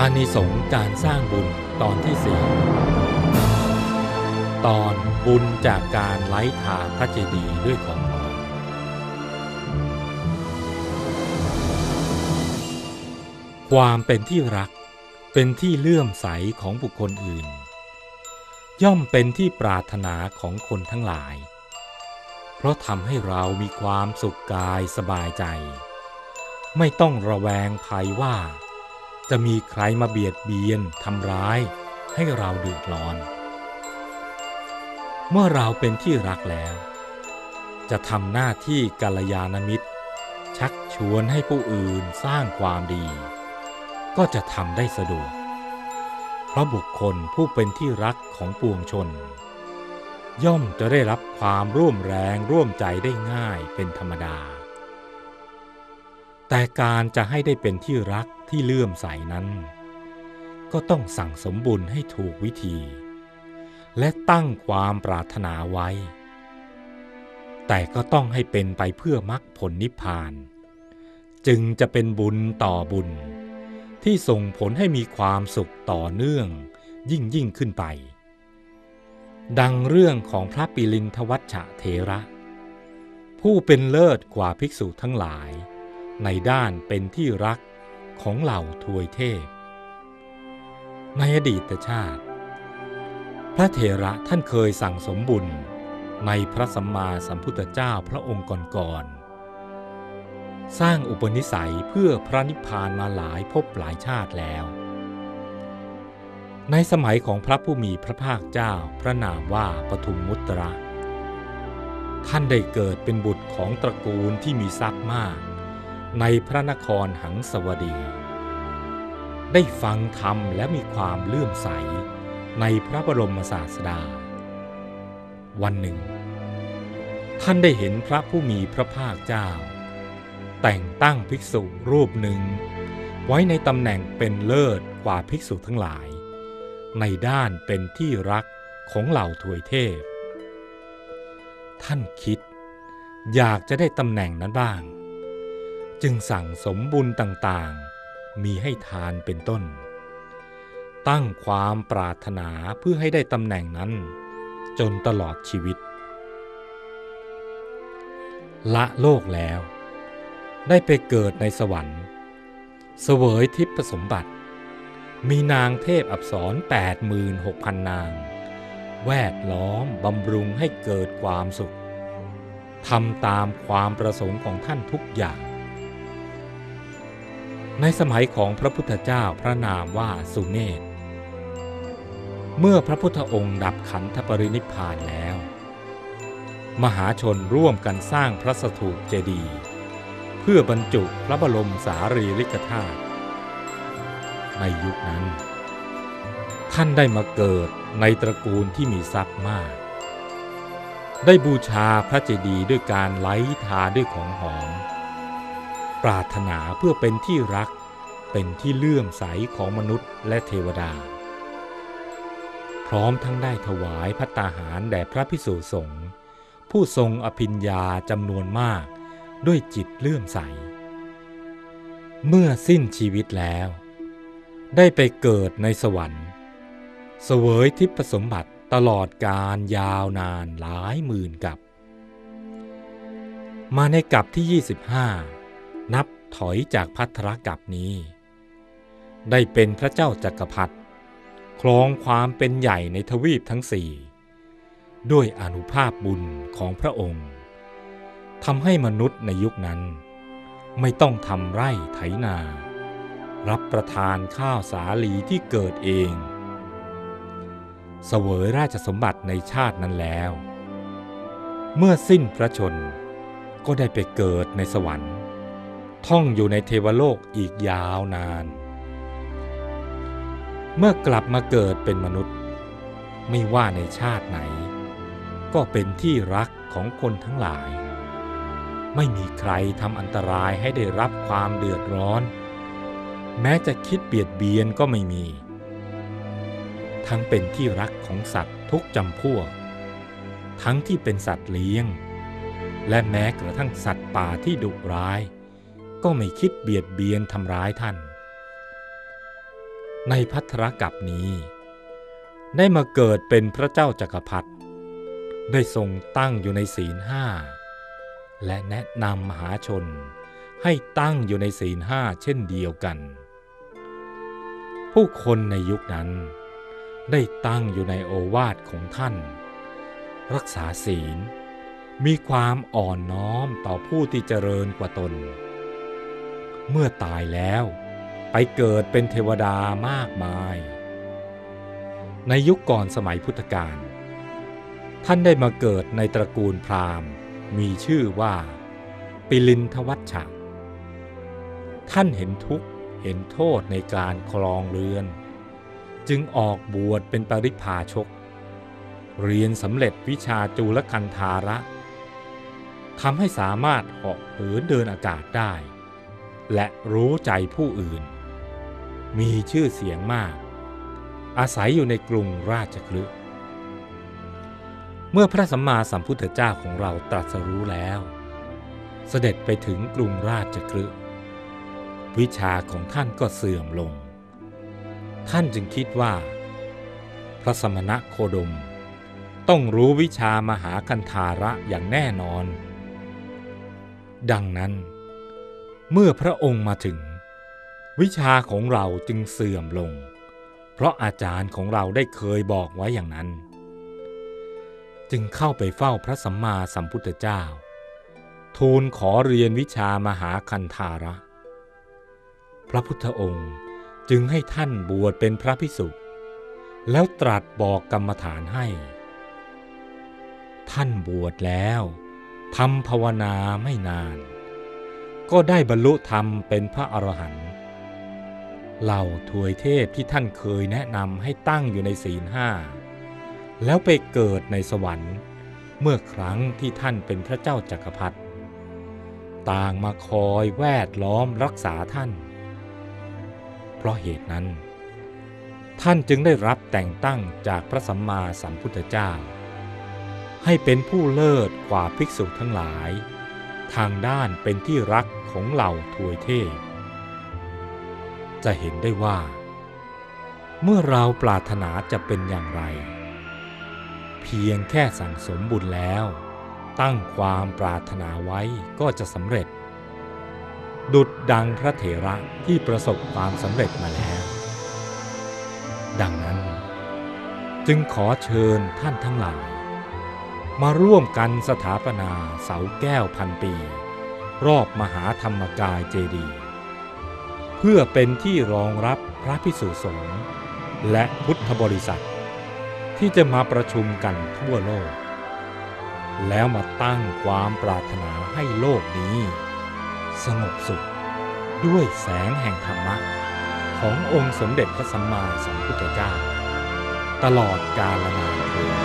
อานิสงส์การสร้างบุญตอนที่สี่ตอนบุญจากการไล้ทาพระเจดีย์ด้วยของหอมความเป็นที่รักเป็นที่เลื่อมใสของบุคคลอื่น ย่อมเป็นที่ปรารถนาของคนทั้งหลาย เพราะทำให้เรามีความสุขกายสบายใจ ไม่ต้องระแวงภัยว่า จะมีใครมาเบียดเบียนทำร้ายให้เราเดือดร้อน เมื่อเราเป็นที่รักแล้ว จะทำหน้าที่กัลยาณมิตร ชักชวนให้ผู้อื่นสร้างความดี ก็จะทำได้สะดวก เพราะบุคคลผู้เป็นที่รักของปวงชน ย่อมจะได้รับความร่วมแรงร่วมใจได้ง่ายเป็นธรรมดา แต่การจะให้ได้เป็นที่รัก ที่เลื่อมใสนั้น ก็ต้องสั่งสมบุญให้ถูกวิธี และตั้งความปรารถนาไว้ แต่ก็ต้องให้เป็นไปเพื่อมรรคผลนิพพาน จึงจะเป็นบุญต่อบุญ ที่ส่งผลให้มีความสุขต่อเนื่องยิ่งยิ่งขึ้นไป ดังเรื่องของพระปิลินทวัชชะเถระ ผู้เป็นเลิศกว่าภิกษุทั้งหลาย ในด้านเป็นที่รัก ของเหล่าทวยเทพ ในอดีตชาติ พระเถระท่านเคยสั่งสมบุญในพระสัมมาสัมพุทธเจ้าพระองค์ก่อนๆสร้างอุปนิสัยเพื่อพระนิพพานมาหลายภพหลายชาติแล้ว ในสมัยของพระผู้มีพระภาคเจ้าพระนามว่าปทุมมุตระท่านได้เกิดเป็นบุตรของตระกูลที่มีทรัพย์มาก ในพระนครหังสวดี ได้ฟังธรรมและมีความเลื่อมใสในพระบรมศาสดา วันหนึ่ง ท่านได้เห็นพระผู้มีพระภาคเจ้า แต่งตั้งภิกษุรูปหนึ่ง ไว้ในตำแหน่งเป็นเลิศกว่าภิกษุทั้งหลาย ในด้านเป็นที่รักของเหล่าถวยเทพ ท่านคิดอยากจะได้ตำแหน่งนั้นบ้าง จึงสั่งสมบุญต่างๆ มีให้ทานเป็นต้น ตั้งความปรารถนาเพื่อให้ได้ตำแหน่งนั้น จนตลอดชีวิต ละโลกแล้ว ได้ไปเกิดในสวรรค์ เสวยทิพสมบัติ มีนางเทพอับสร86,000 นาง แวดล้อมบำรุงให้เกิดความสุขทำตามความประสงค์ของท่านทุกอย่าง ในสมัยของพระพุทธเจ้าพระนามว่าสุเนศเมื่อพระพุทธองค์ดับขันธปรินิพพานแล้ว มหาชนร่วมกันสร้างพระสถูปเจดีย์เพื่อบรรจุพระบรมสารีริกธาตุในยุคนั้น ท่านได้มาเกิดในตระกูลที่มีทรัพย์มาก ได้บูชาพระเจดีย์ด้วยการไล้ทาด้วยของหอม ปรารถนาเพื่อเป็นที่รัก เป็นที่เลื่อมใสของมนุษย์และเทวดา พร้อมทั้งได้ถวายพัตตาหารแด่พระพิสุสงฆ์ผู้ทรงอภิญญาจำนวนมากด้วยจิตเลื่อมใส เมื่อสิ้นชีวิตแล้ว ได้ไปเกิดในสวรรค์ เสวยทิพสมบัติตลอดการยาวนานหลายหมื่นกับ มาในกับที่ 25 นับถอยจากพัทรกับนี้ ได้เป็นพระเจ้าจักรพรรดิครองความเป็นใหญ่ในทวีปทั้งสี่ ด้วยอนุภาพบุญของพระองค์ทำให้มนุษย์ในยุคนั้น ไม่ต้องทำไร่ไถนา รับประทานข้าวสาลีที่เกิดเองเสวยราชสมบัติในชาตินั้นแล้ว เมื่อสิ้นพระชนก็ได้ไปเกิดในสวรรค์ ท่องอยู่ในเทวโลกอีกยาวนาน เมื่อกลับมาเกิดเป็นมนุษย์ ไม่ว่าในชาติไหน ก็เป็นที่รักของคนทั้งหลาย ไม่มีใครทำอันตรายให้ได้รับความเดือดร้อน แม้จะคิดเบียดเบียนก็ไม่มี ทั้งเป็นที่รักของสัตว์ทุกจำพวก ทั้งที่เป็นสัตว์เลี้ยง และแม้กระทั่งสัตว์ป่าที่ดุร้าย ก็ไม่คิดเบียดเบียนทำร้ายท่าน ในพัทธรกับนี้ ได้มาเกิดเป็นพระเจ้าจักรพรรดิได้ทรงตั้งอยู่ในศีลห้าและแนะนำมหาชนให้ตั้งอยู่ในศีลห้าเช่นเดียวกัน ผู้คนในยุคนั้น ได้ตั้งอยู่ในโอวาทของท่าน รักษาศีล มีความอ่อนน้อมต่อผู้ที่เจริญกว่าตน เมื่อตายแล้ว ไปเกิดเป็นเทวดามากมาย ในยุคก่อนสมัยพุทธกาลท่านได้มาเกิดในตระกูลพราหมณ์ มีชื่อว่า ปิลินทวัชชะท่านเห็นทุกข์เห็นโทษในการครองเรือน จึงออกบวชเป็นปริพาชก เรียนสำเร็จวิชาจูลคันธาระทำให้สามารถเหาะเหินเดินอากาศได้ และรู้ใจผู้อื่น มีชื่อเสียงมาก อาศัยอยู่ในกรุงราชคลึเมื่อพระสัมมาสัมพุทธเจ้าของเราตรัสรู้แล้ว เสด็จไปถึงกรุงราชคลึวิชาของท่านก็เสื่อมลง ท่านจึงคิดว่า พระสมณะโคดม ต้องรู้วิชามหาคันธาระอย่างแน่นอน ดังนั้น เมื่อพระองค์มาถึง วิชาของเราจึงเสื่อมลง เพราะอาจารย์ของเราได้เคยบอกไว้อย่างนั้น จึงเข้าไปเฝ้าพระสัมมาสัมพุทธเจ้า ทูลขอเรียนวิชามหาคันธาระ พระพุทธองค์จึงให้ท่านบวชเป็นพระพิสุแล้วตรัสบอกกรรมฐานให้ ท่านบวชแล้วทำภาวนาไม่นาน ก็ได้บรรลุธรรมเป็นพระอรหันต์เหล่าทวยเทพที่ท่านเคยแนะนำให้ตั้งอยู่ในศีลห้าแล้วไปเกิดในสวรรค์ เมื่อครั้งที่ท่านเป็นพระเจ้าจักรพรรดิต่างมาคอยแวดล้อมรักษาท่าน เพราะเหตุนั้น ท่านจึงได้รับแต่งตั้งจากพระสัมมาสัมพุทธเจ้า ให้เป็นผู้เลิศกว่าภิกษุทั้งหลาย ทางด้านเป็นที่รักของเหล่าทวยเทพ จะเห็นได้ว่า เมื่อเราปรารถนาจะเป็นอย่างไร เพียงแค่สั่งสมบุญแล้ว ตั้งความปรารถนาไว้ก็จะสำเร็จ ดุดดังพระเถระที่ประสบความสำเร็จมาแล้ว ดังนั้น จึงขอเชิญท่านทั้งหลาย มาร่วมกันสถาปนาเสาแก้วพันปี รอบมหาธรรมกายเจดีย์เพื่อเป็นที่รองรับพระพิสุสงฆ์และพุทธบริษัท ที่จะมาประชุมกันทั่วโลก แล้วมาตั้งความปรารถนาให้โลกนี้ สงบสุขด้วยแสงแห่งธรรมะ ขององค์สมเด็จพระสัมมาสัมพุทธเจ้า ตลอดกาลนานเทอ